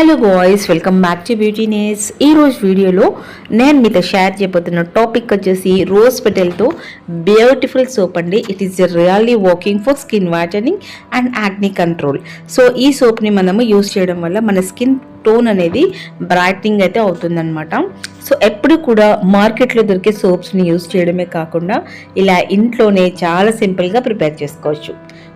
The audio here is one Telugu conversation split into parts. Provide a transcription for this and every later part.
Hello boys welcome back to beauty nest ఈ రోజు వీడియోలో నేను మీతో షేర్ చేయబోతున్న టాపిక్ వచ్చేసి రోజ్ పెటల్తో బ్యూటిఫుల్ సోప్ అండి. It is really working for skin whitening and acne control so ఈ సోప్ని మనము యూస్ చేయడం వల్ల మన స్కిన్ టోన్ అనేది బ్రైట్నింగ్ అయితే అవుతుందన్నమాట. సో ఎప్పుడు కూడా మార్కెట్లో దొరికే సోప్స్ని యూస్ చేయడమే కాకుండా ఇలా ఇంట్లోనే చాలా సింపుల్గా ప్రిపేర్ చేసుకోవచ్చు.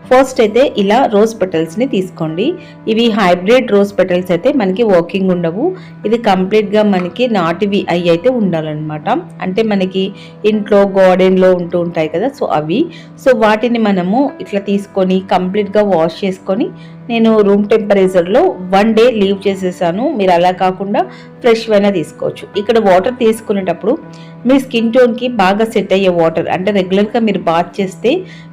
ఫస్ట్ అయితే ఇలా రోజ్ పెటల్స్ని తీసుకోండి. ఇవి హైబ్రిడ్ రోజ్ పెటల్స్ అయితే మనకి వాకింగ్ ఉండవు. ఇది కంప్లీట్గా మనకి నాటివి అవి అయితే ఉండాలన్నమాట. అంటే మనకి ఇంట్లో గార్డెన్లో ఉంటూ ఉంటాయి కదా సో అవి. సో వాటిని మనము ఇట్లా తీసుకొని కంప్లీట్గా వాష్ చేసుకొని నేను రూమ్ టెంపరేచర్లో వన్ డే లీవ్ చేసేసాను. మీరు అలా కాకుండా ఫ్రెష్ అయినా తీసుకోవచ్చు. ఇక్కడ వాటర్ తీసుకునేటప్పుడు మీ స్కిన్ టోన్కి బాగా సెట్ అయ్యే వాటర్ అంటే రెగ్యులర్గా మీరు బాత్ చేస్తే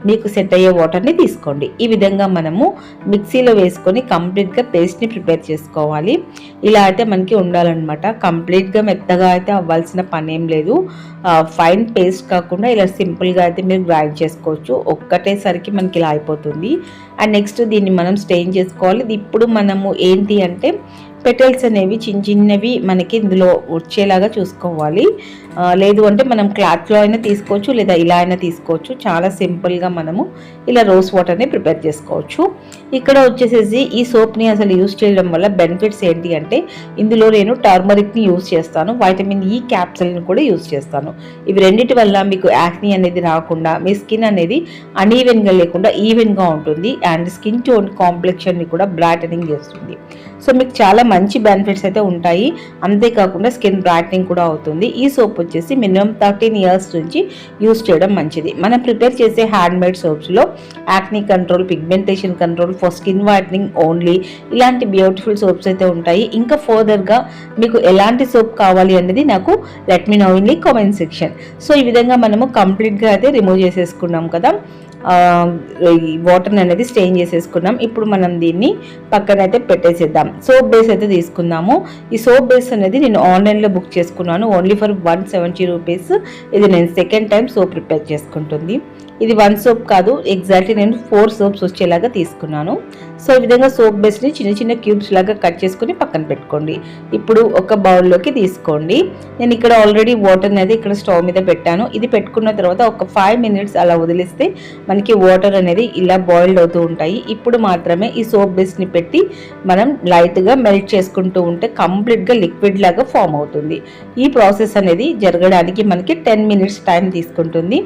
మీకు సెట్ అయ్యే వాటర్ని తీసుకోండి. ఈ విధంగా మనము మిక్సీలో వేసుకొని కంప్లీట్గా పేస్ట్ని ప్రిపేర్ చేసుకోవాలి. ఇలా అయితే మనకి ఉండాలన్నమాట. కంప్లీట్గా మెత్తగా అయితే అవ్వాల్సిన పని ఏం లేదు. ఫైన్ పేస్ట్ కాకుండా ఇలా సింపుల్గా అయితే మీరు గ్రైండ్ చేసుకోవచ్చు. ఒక్కటేసరికి మనకి ఇలా అయిపోతుంది. అండ్ నెక్స్ట్ దీన్ని మనం స్టెయిన్ చేసుకోవాలి. ఇది ఇప్పుడు మనము ఏంటి అంటే పెటల్స్ అనేవి చిన్న చిన్నవి మనకి ఇందులో వచ్చేలాగా చూసుకోవాలి. లేదు అంటే మనం క్లాత్లో అయినా తీసుకోవచ్చు లేదా ఇలా అయినా తీసుకోవచ్చు. చాలా సింపుల్గా మనము ఇలా రోజ్ వాటర్ని ప్రిపేర్ చేసుకోవచ్చు. ఇక్కడ వచ్చేసేసి ఈ సోప్ని అసలు యూస్ చేయడం వల్ల బెనిఫిట్స్ ఏంటి అంటే ఇందులో నేను టర్మరిక్ని యూస్ చేస్తాను. వైటమిన్ ఈ క్యాప్సల్ని కూడా యూస్ చేస్తాను. ఇవి రెండిటి వల్ల మీకు యాక్ని అనేది రాకుండా మీ స్కిన్ అనేది అన్ఈవెన్గా లేకుండా ఈవెన్గా ఉంటుంది. అండ్ స్కిన్ టోన్ కాంప్లెక్షన్ని కూడా బ్రైటనింగ్ చేస్తుంది. సో మీకు చాలా మంచి బెనిఫిట్స్ అయితే ఉంటాయి. అంతేకాకుండా స్కిన్ బ్రైట్నింగ్ కూడా అవుతుంది. ఈ సోప్ వచ్చేసి మినిమం థర్టీన్ ఇయర్స్ నుంచి యూస్ చేయడం మంచిది. మనం ప్రిపేర్ చేసే hand made సోప్స్లో acne control pigmentation control for skin whitening only ఇలాంటి బ్యూటిఫుల్ సోప్స్ అయితే ఉంటాయి. ఇంకా ఫర్దర్గా మీకు ఎలాంటి సోప్ కావాలి అనేది నాకు let me know in the comment section so ఈ విధంగా మనము కంప్లీట్గా అయితే రిమూవ్ చేసేసుకున్నాం కదా. వాటర్ని అనేది స్టెయిన్ చేసేసుకున్నాం. ఇప్పుడు మనం దీన్ని పక్కన అయితే పెట్టేసేద్దాం. సోప్ బేస్ అయితే తీసుకుందాము. ఈ సోప్ బేస్ అనేది నేను ఆన్లైన్లో బుక్ చేసుకున్నాను. Only for one seventy rupees ఇది నేను సెకండ్ టైం సోప్ ప్రిపేర్ చేసుకుంటుంది. ఇది వన్ సోప్ కాదు. ఎగ్జాక్ట్లీ నేను ఫోర్ సోప్స్ వచ్చేలాగా తీసుకున్నాను. సో ఈ విధంగా సోప్ బేస్ని చిన్న చిన్న క్యూబ్స్ లాగా కట్ చేసుకుని పక్కన పెట్టుకోండి. ఇప్పుడు ఒక బౌల్లోకి తీసుకోండి. నేను ఇక్కడ ఆల్రెడీ వాటర్ అనేది ఇక్కడ స్టవ్ మీద పెట్టాను. ఇది పెట్టుకున్న తర్వాత ఒక ఫైవ్ మినిట్స్ అలా వదిలేస్తే మనకి వాటర్ అనేది ఇలా బాయిల్డ్ అవుతూ ఉంటాయి. ఇప్పుడు మాత్రమే ఈ సోప్ బేస్ని పెట్టి మనం లైట్గా మెల్ట్ చేసుకుంటూ ఉంటే కంప్లీట్గా లిక్విడ్ లాగా ఫామ్ అవుతుంది. ఈ ప్రాసెస్ అనేది జరగడానికి మనకి టెన్ మినిట్స్ టైం తీసుకుంటుంది.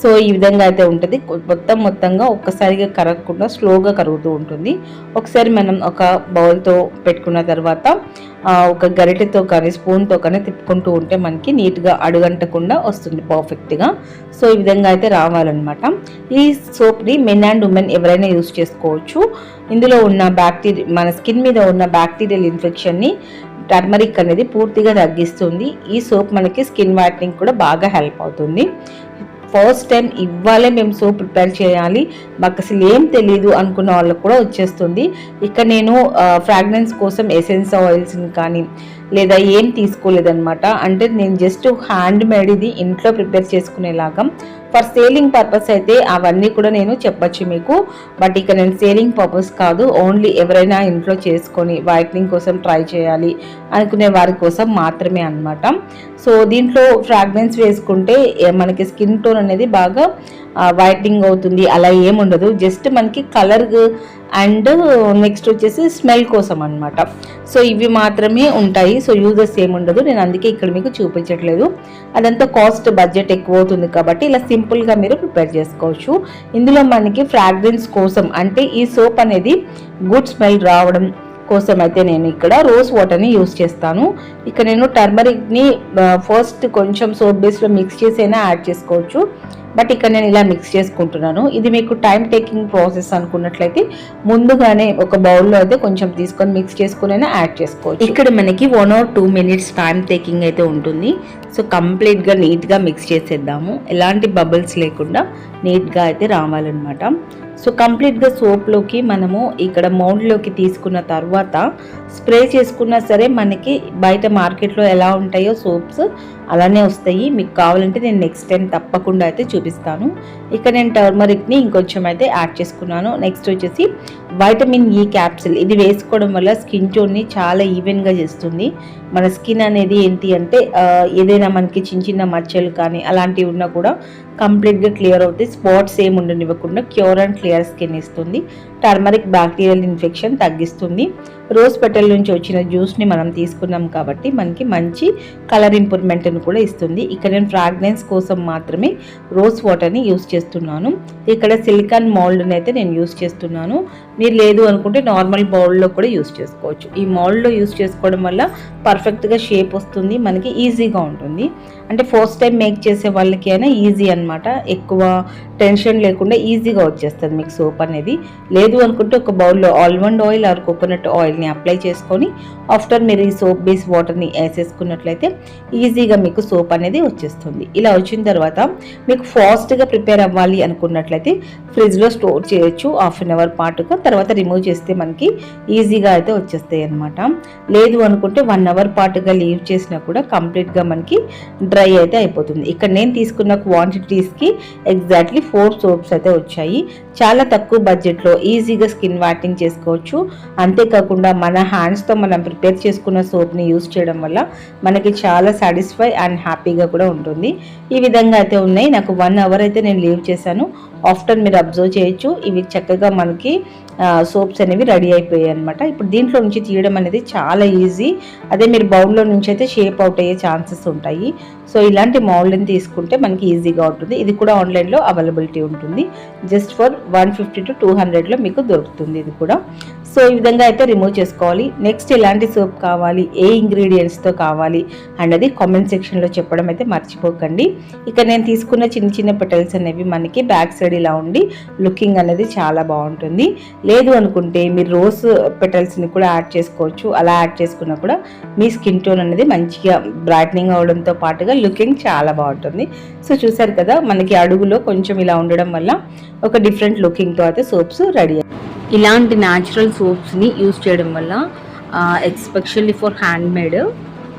సో ఈ విధంగా అయితే ఉంటుంది. మొత్తం మొత్తంగా ఒక్కసారిగా కరగకుండా స్లోగా కరుగుతూ ఉంటుంది. ఒకసారి మనం ఒక బౌల్తో పెట్టుకున్న తర్వాత ఒక గరిటెతో కానీ స్పూన్తో కానీ తిప్పుకుంటూ ఉంటే మనకి నీట్గా అడుగంటకుండా వస్తుంది పర్ఫెక్ట్గా. సో ఈ విధంగా అయితే రావాలన్నమాట. ఈ సోప్ని మెన్ అండ్ ఉమెన్ ఎవరైనా యూస్ చేసుకోవచ్చు. ఇందులో ఉన్న బ్యాక్టీరియా మన స్కిన్ మీద ఉన్న బ్యాక్టీరియల్ ఇన్ఫెక్షన్ని టర్మరిక్ అనేది పూర్తిగా తగ్గిస్తుంది. ఈ సోప్ మనకి స్కిన్ వైట్నింగ్ కూడా బాగా హెల్ప్ అవుతుంది. ఫస్ట్ టైం ఇవ్వాలే మేము సూప్ ప్రిపేర్ చేయాలి. మాకు అసలు ఏం తెలియదు అనుకున్న వాళ్ళకు కూడా వచ్చేస్తుంది. ఇక్కడ నేను ఫ్రాగ్రెన్స్ కోసం ఎసెన్స్ ఆయిల్స్ని కానీ లేదా ఏం తీసుకోలేదన్నమాట. అంటే నేను జస్ట్ హ్యాండ్ మేడ్ ఇది ఇంట్లో ప్రిపేర్ చేసుకునేలాగా. ఫర్ సేలింగ్ పర్పస్ అయితే అవన్నీ కూడా నేను చెప్పచ్చు మీకు. బట్ ఇక నేను సేలింగ్ పర్పస్ కాదు. ఓన్లీ ఎవరైనా ఇంట్లో చేసుకొని వైట్నింగ్ కోసం ట్రై చేయాలి అనుకునే వారి కోసం మాత్రమే అన్నమాట. సో దీంట్లో ఫ్రాగ్రెన్స్ వేసుకుంటే మనకి స్కిన్ టోన్ అనేది బాగా వైట్నింగ్ అవుతుంది. అలా ఏముండదు. జస్ట్ మనకి కలర్ అండ్ నెక్స్ట్ వచ్చేసి స్మెల్ కోసం అన్నమాట. సో ఇవి మాత్రమే ఉంటాయి. సో యూజెస్ ఏముండదు నేను అందుకే ఇక్కడ మీకు చూపించట్లేదు. అదంతా కాస్ట్ బడ్జెట్ ఎక్కువ అవుతుంది కాబట్టి ఇలా సింపుల్గా మీరు ప్రిపేర్ చేసుకోవచ్చు. ఇందులో మనకి ఫ్రాగ్రెన్స్ కోసం అంటే ఈ సోప్ అనేది గుడ్ స్మెల్ రావడం కోసం అయితే నేను ఇక్కడ రోజ్ వాటర్ని యూస్ చేస్తాను. ఇక్కడ నేను టర్మరిక్ని ఫస్ట్ కొంచెం సోప్ బేస్లో మిక్స్ చేసైనా యాడ్ చేసుకోవచ్చు. బట్ ఇక్కడ నేను ఇలా మిక్స్ చేసుకుంటున్నాను. ఇది మీకు టైం టేకింగ్ ప్రాసెస్ అనుకున్నట్లయితే ముందుగానే ఒక బౌల్లో అయితే కొంచెం తీసుకొని మిక్స్ చేసుకునైనా యాడ్ చేసుకోవచ్చు. ఇక్కడ మనకి one or two minutes time taking అయితే ఉంటుంది. సో కంప్లీట్గా నీట్గా మిక్స్ చేసేద్దాము. ఎలాంటి బబుల్స్ లేకుండా నీట్గా అయితే రావాలన్నమాట. సో కంప్లీట్గా సోప్లోకి మనము ఇక్కడ మౌండ్లోకి తీసుకున్న తర్వాత స్ప్రే చేసుకున్నా సరే మనకి బయట మార్కెట్లో ఎలా ఉంటాయో సోప్స్ అలానే వస్తాయి. మీకు కావాలంటే నేను నెక్స్ట్ టైం తప్పకుండా అయితే చూపిస్తాను. ఇక్కడ నేను టర్మరిక్ని ఇంకొంచెం అయితే యాడ్ చేసుకున్నాను. నెక్స్ట్ వచ్చేసి వైటమిన్ ఈ క్యాప్సిల్ ఇది వేసుకోవడం వల్ల స్కిన్ టోన్ని చాలా ఈవెన్గా చేస్తుంది. మన స్కిన్ అనేది ఏంటి అంటే ఏదైనా మనకి చిన్న చిన్న మచ్చలు కానీ అలాంటివి ఉన్నా కూడా కంప్లీట్గా క్లియర్ అవుతాయి. స్పాట్స్ ఏమి ఉండనివ్వకుండా క్యూర్ అండ్ క్లియర్ స్కిన్ ఇస్తుంది. టర్మరిక్ బ్యాక్టీరియల్ ఇన్ఫెక్షన్ తగ్గిస్తుంది. రోజ్ పెటల్ నుంచి వచ్చిన జ్యూస్ని మనం తీసుకున్నాం కాబట్టి మనకి మంచి కలర్ ఇంప్రూవ్మెంట్ని కూడా ఇస్తుంది. ఇక్కడ నేను ఫ్రాగ్రెన్స్ కోసం మాత్రమే రోజ్ వాటర్ని యూస్ చేస్తున్నాను. ఇక్కడ సిలికాన్ మౌల్డ్ని అయితే నేను యూస్ చేస్తున్నాను. మీరు లేదు అనుకుంటే నార్మల్ బౌల్లో కూడా యూస్ చేసుకోవచ్చు. ఈ మౌల్డ్లో యూస్ చేసుకోవడం వల్ల పర్ఫెక్ట్గా షేప్ వస్తుంది. మనకి ఈజీగా ఉంటుంది. అంటే ఫస్ట్ టైం మేక్ చేసే వాళ్ళకి అయినా ఈజీ అనమాట ఎక్కువ టెన్షన్ లేకుండా ఈజీగా వచ్చేస్తుంది మీకు సోప్ అనేది. లేదు అనుకుంటే ఒక బౌల్లో ఆల్మండ్ ఆయిల్ ఆర్ కోకోనట్ ఆయిల్ని అప్లై చేసుకొని ఆఫ్టర్ మీరు ఈ సోప్ బేస్ వాటర్ని వేసేసుకున్నట్లయితే ఈజీగా మీకు సోప్ అనేది వచ్చేస్తుంది. ఇలా వచ్చిన తర్వాత మీకు ఫాస్ట్గా ప్రిపేర్ అవ్వాలి అనుకున్నట్లయితే ఫ్రిడ్జ్లో స్టోర్ చేయొచ్చు హాఫ్ అన్ అవర్ పాటుగా. తర్వాత రిమూవ్ చేస్తే మనకి ఈజీగా అయితే వచ్చేస్తాయి అనమాట లేదు అనుకుంటే వన్ అవర్ పాటుగా లీవ్ చేసినా కూడా కంప్లీట్గా మనకి డ్రై అయితే అయిపోతుంది. ఇక్కడ నేను తీసుకున్న క్వాంటిటీస్కి ఎగ్జాక్ట్లీ ఫోర్ సోప్స్ అయితే వచ్చాయి. చాలా తక్కువ బడ్జెట్లో ఈజీగా స్కిన్ వాటింగ్ చేసుకోవచ్చు. అంతేకాకుండా మన హ్యాండ్స్తో మనం ప్రిపేర్ చేసుకున్న సోప్ని యూస్ చేయడం వల్ల మనకి చాలా సాటిస్ఫై అండ్ హ్యాపీగా కూడా ఉంటుంది. ఈ విధంగా అయితే ఉన్నాయి. నాకు వన్ అవర్ అయితే నేను లీవ్ చేశాను. ఆఫ్టర్ మీరు అబ్జర్వ్ చేయొచ్చు. ఇవి చక్కగా మనకి సోప్స్ అనేవి రెడీ అయిపోయాయి అనమాట ఇప్పుడు దీంట్లో నుంచి తీయడం అనేది చాలా ఈజీ. అదే మీరు బౌల్లో నుంచి అయితే షేప్ అవుట్ అయ్యే ఛాన్సెస్ ఉంటాయి. సో ఇలాంటి మౌల్డ్ని తీసుకుంటే మనకి ఈజీగా ఉంటుంది. ఇది కూడా ఆన్లైన్లో అవైలబిలిటీ ఉంటుంది. Just for one fifty to two హండ్రెడ్లో మీకు దొరుకుతుంది ఇది కూడా. సో ఈ విధంగా అయితే రిమూవ్ చేసుకోవాలి. నెక్స్ట్ ఎలాంటి సోప్ కావాలి? ఏ ఇంగ్రీడియంట్స్తో కావాలి? అన్నది కామెంట్ సెక్షన్లో చెప్పడం అయితే మర్చిపోకండి. ఇక నేను తీసుకున్న చిన్న చిన్న పెటల్స్ అనేవి మనకి బ్యాక్ సైడ్ ఇలా ఉండి లుకింగ్ అనేది చాలా బాగుంటుంది. లేదు అనుకుంటే మీరు రోజ్ పెటల్స్ని కూడా యాడ్ చేసుకోవచ్చు. అలా యాడ్ చేసుకున్నా కూడా మీ స్కిన్ టోన్ అనేది మంచిగా బ్రైట్నింగ్ అవడంతో పాటుగా లుకింగ్ చాలా బాగుంటుంది. సో చూసారు కదా మనకి అడుగులో కొంచెం ఇలా ఉండడం వల్ల ఒక డిఫరెంట్ లుకింగ్తో అయితే సోప్స్ రెడీ ఇలాంటి న్యాచురల్ సోప్స్ని యూజ్ చేయడం వల్ల ఎక్స్పెషల్లీ ఫర్ హ్యాండ్ మేడ్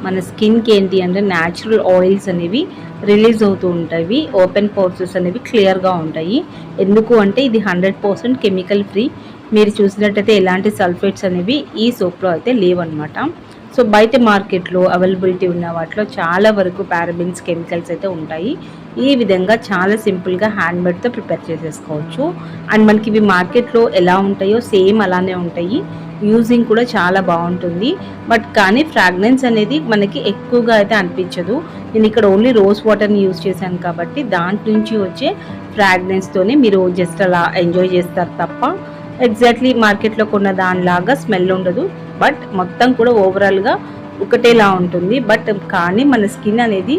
మన స్కిన్కి ఏంటి అంటే న్యాచురల్ ఆయిల్స్ అనేవి రిలీజ్ అవుతూ ఉంటాయి. ఓపెన్ పోర్సెస్ అనేవి క్లియర్గా ఉంటాయి. ఎందుకు అంటే ఇది హండ్రెడ్ పర్సెంట్ కెమికల్ ఫ్రీ. మీరు చూసినట్టయితే ఎలాంటి సల్ఫేట్స్ అనేవి ఈ సోప్లో అయితే లేవన్నమాట. సో బయట మార్కెట్లో అవైలబిలిటీ ఉన్న వాటిలో చాలా వరకు పారాబిన్స్ కెమికల్స్ అయితే ఉంటాయి. ఈ విధంగా చాలా సింపుల్గా హ్యాండ్ మేడ్తో ప్రిపేర్ చేసేసుకోవచ్చు. అండ్ మనకి ఇవి మార్కెట్లో ఎలా ఉంటాయో సేమ్ అలానే ఉంటాయి. యూజింగ్ కూడా చాలా బాగుంటుంది. బట్ కానీ ఫ్రాగ్రెన్స్ అనేది మనకి ఎక్కువగా అయితే అనిపించదు. నేను ఇక్కడ ఓన్లీ రోజ్ వాటర్ని యూజ్ చేశాను కాబట్టి దాంట్ నుంచి వచ్చే ఫ్రాగ్రెన్స్తోనే మీరు జస్ట్ అలా ఎంజాయ్ చేస్తారు తప్ప ఎగ్జాక్ట్లీ మార్కెట్లో కొన్న దానిలాగా స్మెల్ ఉండదు. బట్ మొత్తం కూడా ఓవరాల్గా ఒకటేలా ఉంటుంది. బట్ కానీ మన స్కిన్ అనేది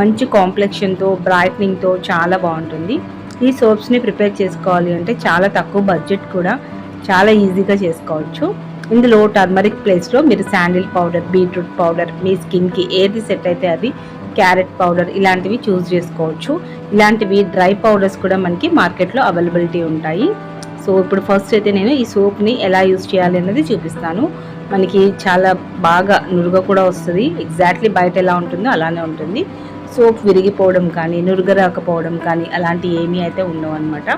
మంచి కాంప్లెక్షన్తో బ్రైట్నింగ్తో చాలా బాగుంటుంది. ఈ సోప్స్ని ప్రిపేర్ చేసుకోవాలి అంటే చాలా తక్కువ బడ్జెట్ కూడా చాలా ఈజీగా చేసుకోవచ్చు. ఇందులో టర్మరిక్ ప్లేస్లో మీరు శాండిల్ పౌడర్ బీట్రూట్ పౌడర్ మీ స్కిన్కి ఏది సెట్ అయితే అది క్యారెట్ పౌడర్ ఇలాంటివి చూస్ చేసుకోవచ్చు. ఇలాంటివి డ్రై పౌడర్స్ కూడా మనకి మార్కెట్లో అవైలబిలిటీ ఉంటాయి. సో ఇప్పుడు ఫస్ట్ అయితే నేను ఈ సోప్ని ఎలా యూస్ చేయాలి అనేది చూపిస్తాను. మనకి చాలా బాగా నురుగ కూడా వస్తుంది. ఎగ్జాక్ట్లీ బయట ఎలా ఉంటుందో అలానే ఉంటుంది. సోప్ విరిగిపోవడం కానీ నురుగ రాకపోవడం కానీ అలాంటి ఏమీ అయితే ఉండవు అనమాట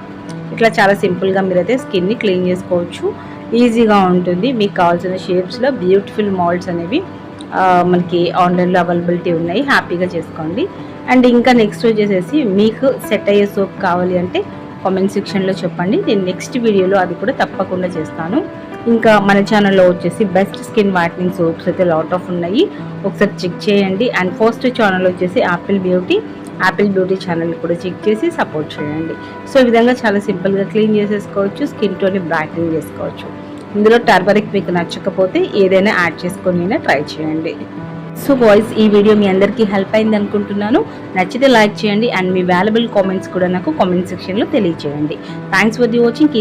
ఇట్లా చాలా సింపుల్గా మీరైతే స్కిన్ని క్లీన్ చేసుకోవచ్చు. ఈజీగా ఉంటుంది. మీకు కావాల్సిన షేప్స్లో బ్యూటిఫుల్ మోల్డ్స్ అనేవి మనకి ఆన్లైన్లో అవైలబిలిటీ ఉన్నాయి. హ్యాపీగా చేసుకోండి. అండ్ ఇంకా నెక్స్ట్ వచ్చేసేసి మీకు సెట్ అయ్యే సోప్ కావాలి అంటే కామెంట్ సెక్షన్లో చెప్పండి. నేను నెక్స్ట్ వీడియోలో అది కూడా తప్పకుండా చేస్తాను. ఇంకా మన ఛానల్లో వచ్చేసి బెస్ట్ స్కిన్ వైట్నింగ్ సోప్స్ అయితే లాట్ ఆఫ్ ఉన్నాయి. ఒకసారి చెక్ చేయండి. అండ్ ఫస్ట్ ఛానల్ వచ్చేసి apple beauty. Apple beauty channel కూడా చెక్ చేసి సపోర్ట్ చేయండి. సో ఈ విధంగా చాలా సింపుల్గా క్లీన్ చేసేసుకోవచ్చు స్కిన్ టోని బ్రైట్నింగ్ చేసుకోవచ్చు. ఇందులో టర్మరిక్ మీకు నచ్చకపోతే ఏదైనా యాడ్ చేసుకొని ట్రై చేయండి. సో బాయ్స్ ఈ వీడియో మీ అందరికీ హెల్ప్ అయింది అనుకుంటున్నాను. నచ్చితే లైక్ చేయండి అండ్ మీ వాల్యుబుల్ కామెంట్స్ కూడా నాకు కామెంట్ సెక్షన్లో తెలియజేయండి థ్యాంక్స్ ఫర్ ది వాచింగ్